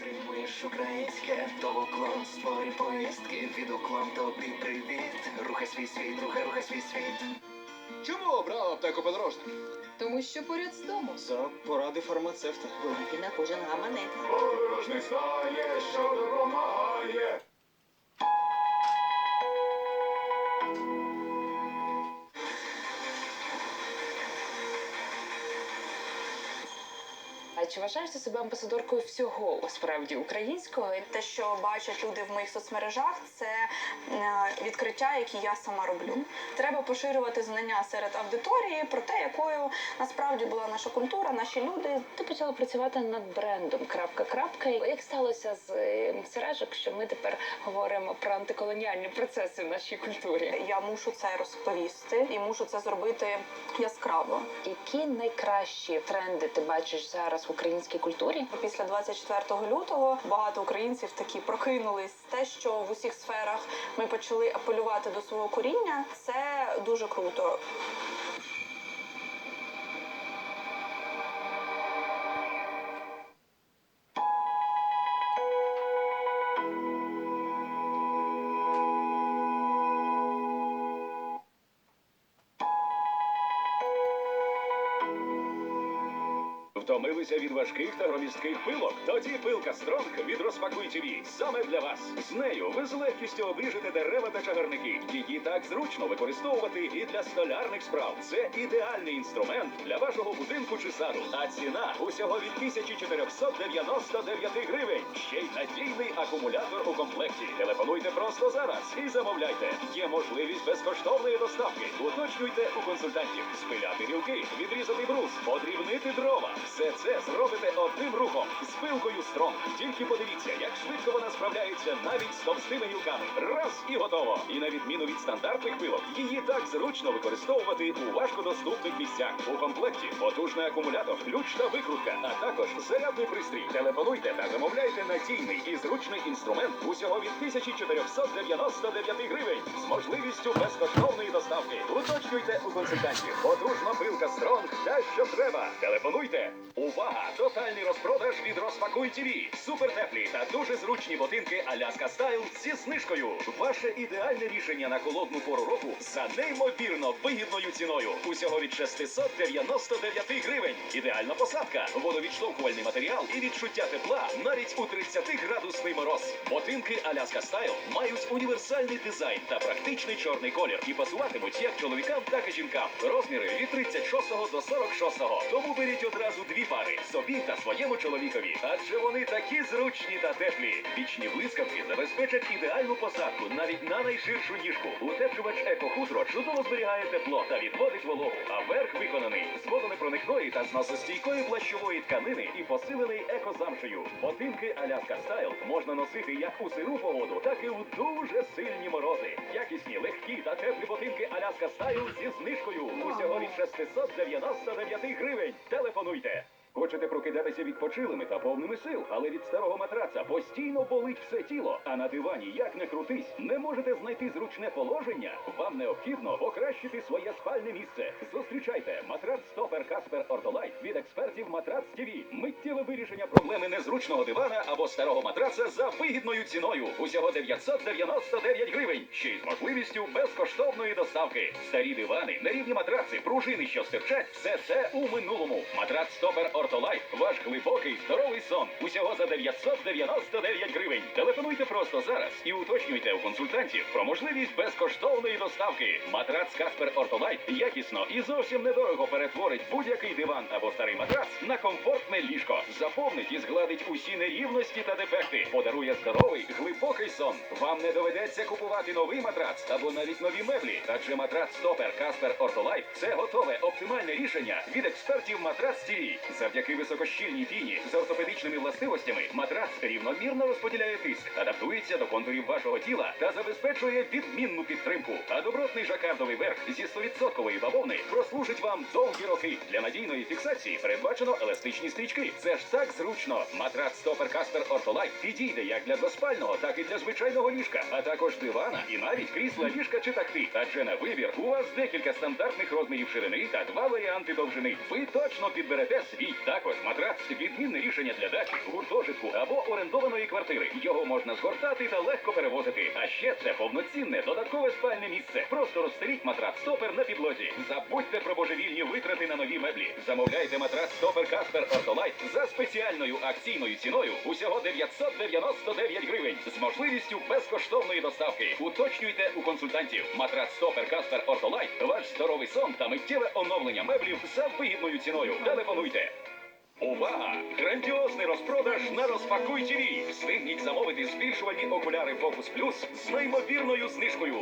Підтримуєш українське, то уклон створі поїздки. Від уклон тобі привіт. Рухай свій світ, рухай, рухай свій світ. Чому обрала аптеку подорожник? Тому що поряд з дому. За поради фармацевта. Великий на кожен гаманець. Подорожник знає, що допомагає. А чи вважаєш ти себе амбасадоркою всього справді українського? Те, що бачать люди в моїх соцмережах, це е, відкриття, які я сама роблю. Треба поширювати знання серед аудиторії про те, якою насправді була наша культура, наші люди. Ти почала працювати над брендом. Крапка, крапка. Як сталося з е, сережок, що ми тепер говоримо про антиколоніальні процеси в нашій культурі? Я мушу це розповісти і мушу це зробити яскраво. Які найкращі тренди ти бачиш зараз українській культурі? Після 24 лютого багато українців такі прокинулись. Те, що в усіх сферах ми почали апелювати до свого коріння, це дуже круто. Втомилися від важких та громістких пилок? Тоді пилка Стронг від Розпакуй ТВ саме для вас. З нею ви з легкістю обріжете дерева та чагарники. Її так зручно використовувати і для столярних справ. Це ідеальний інструмент для вашого будинку чи саду. А ціна усього від 1499 гривень. Ще й надійний акумулятор у комплекті. Телефонуйте просто зараз і замовляйте. Є можливість безкоштовної доставки. Уточнюйте у консультантів. Спиляти гілки, відрізати брус, подрібнити дрова. Все це зробите одним рухом з пилкою Стронг. Тільки подивіться, як швидко вона справляється навіть з товстими гілками. Раз і готово. І на відміну від стандартних пилок, її так зручно використовувати у важкодоступних місцях. У комплекті потужний акумулятор, ключ та викрутка, а також зарядний пристрій. Телефонуйте та замовляйте надійний і зручний інструмент усього від 1499 гривень з можливістю безкоштовної доставки. Уточнюйте у консультантів. Потужна пилка Стронг та що треба. Телефонуйте. Увага! Тотальний розпродаж від Розпакуй ТВ. Супертеплі та дуже зручні ботинки Аляска Стайл зі знижкою. Ваше ідеальне рішення на холодну пору року за неймовірно вигідною ціною. Усього від 699 гривень. Ідеальна посадка, водовідштовхувальний матеріал і відчуття тепла навіть у 30-градусний мороз. Ботинки Аляска Стайл мають універсальний дизайн та практичний чорний колір і пасуватимуть як чоловікам, так і жінкам. Розміри від 36 до 46. Тому беріть одразу дві пари собі та своєму чоловікові. Адже вони такі зручні та теплі. Вічні блискавки забезпечать ідеальну посадку навіть на найширшу ніжку. Утеплювач екохутро чудово зберігає тепло та відводить вологу. А верх виконаний з водонепроникної та зносостійкої плащової тканини і посилений екозамшею. Ботинки Аляска Стайл можна носити як у сиру погоду, так і у дуже сильні морози. Якісні, легкі та теплі ботинки Аляска Стайл зі знижкою. Усього від 699 гривень. Телефонуйте. Хочете прокидатися відпочилими та повними сил, але від старого матраца постійно болить все тіло, а на дивані як не крутись, не можете знайти зручне положення. Вам необхідно покращити своє спальне місце. Зустрічайте матрац стопер Каспер Ортолайт від експертів Матрац ТВ. Миттєве вирішення проблеми незручного дивана або старого матраца за вигідною ціною. Усього 999 гривень. Ще й з можливістю безкоштовної доставки. Старі дивани, нерівні матраци, пружини, що стирчать, все це у минулому. Матрац стопер Ортолайт. Ваш глибокий здоровий сон. Усього за 999 гривень. Телефонуйте просто зараз і уточнюйте у консультантів про можливість безкоштовної доставки. Матрац Каспер Ортолайт якісно і зовсім недорого перетворить будь-який диван або старий матрац на комфортне ліжко. Заповнить і згладить усі нерівності та дефекти. Подарує здоровий, глибокий сон. Вам не доведеться купувати новий матрац або навіть нові меблі. Адже матрац Стопер Каспер Ортолайт це готове оптимальне рішення від експертів Матрац ТІВІ. Завдяки високощільній піні з ортопедичними властивостями матрац рівномірно розподіляє тиск, адаптується до контурів вашого тіла та забезпечує відмінну підтримку. А добротний жакардовий верх зі 100% бавовни прослужить вам довгі роки. Для надійної фіксації передбачено еластичні стрічки. Це ж так зручно. Матрац Стопер Каспер Ортолайт підійде як для двоспального, так і для звичайного ліжка, а також дивана і навіть крісла ліжка чи такти. Адже на вибір у вас декілька стандартних розмірів ширини та два варіанти довжини. Ви точно підберете свій. Також матрац відмінне рішення для дачі, гуртожитку або орендованої квартири. Його можна згортати та легко перевозити. А ще це повноцінне додаткове спальне місце. Просто розстеліть матрац стопер на підлозі. Забудьте про божевільні витрати на нові меблі. Замовляйте матрац стопер Каспер Ортолайт за спеціальною акційною ціною усього 999 гривень з можливістю безкоштовної доставки. Уточнюйте у консультантів. Матрац стопер Каспер Ортолайт. Ваш здоровий сон та миттєве оновлення меблів за вигідною ціною. Телефонуйте. Увага! Грандіозний розпродаж на Розпакуй ТВ! Встигніть замовити збільшувальні окуляри Focus Plus з неймовірною знижкою.